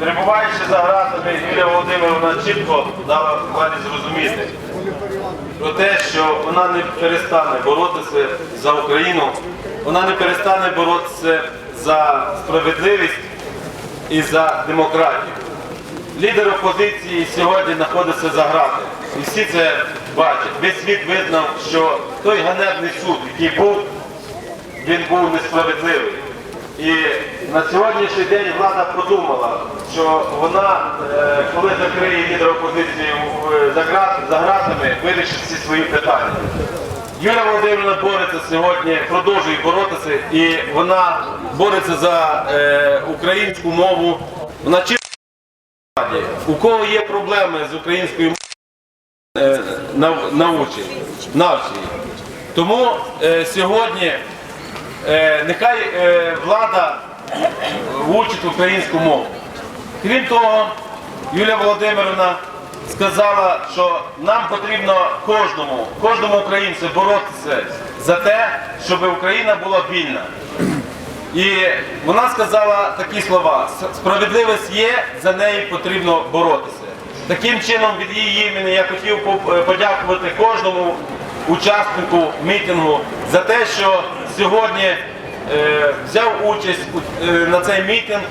перебуваючи за гратами, Юлія Володимировна чітко дала владі зрозуміти про те, що вона не перестане боротися за Україну, вона не перестане боротися за справедливість і за демократію. Лідер опозиції сьогодні знаходиться за грати. І всі це бачать. Весь світ визнав, що той ганебний суд, який був, він був несправедливий. І на сьогоднішній день влада подумала, що вона, е, коли закриє лідер опозиції за, грат- гратами, вирішить всі свої питання. Юлія Володимирівна бореться сьогодні, продовжує боротися, і вона бореться за е, українську мову. Вона владі. У кого є проблеми з українською мовою, е, навчить. Тому сьогодні нехай е, влада вчить українську мову. Крім того, Юлія Володимирівна сказала, що нам потрібно кожному, кожному українцю боротися за те, щоб Україна була вільна. І вона сказала такі слова: справедливість є, за неї потрібно боротися. Таким чином, від її імені я хотів е, подякувати кожному учаснику мітингу за те, що сьогодні е, взяв участь е, на цей мітинг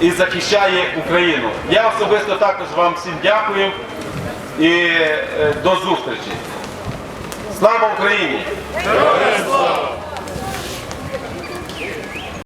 і захищає Україну. Я особисто також вам всім дякую і е, до зустрічі. Слава Україні! Слава!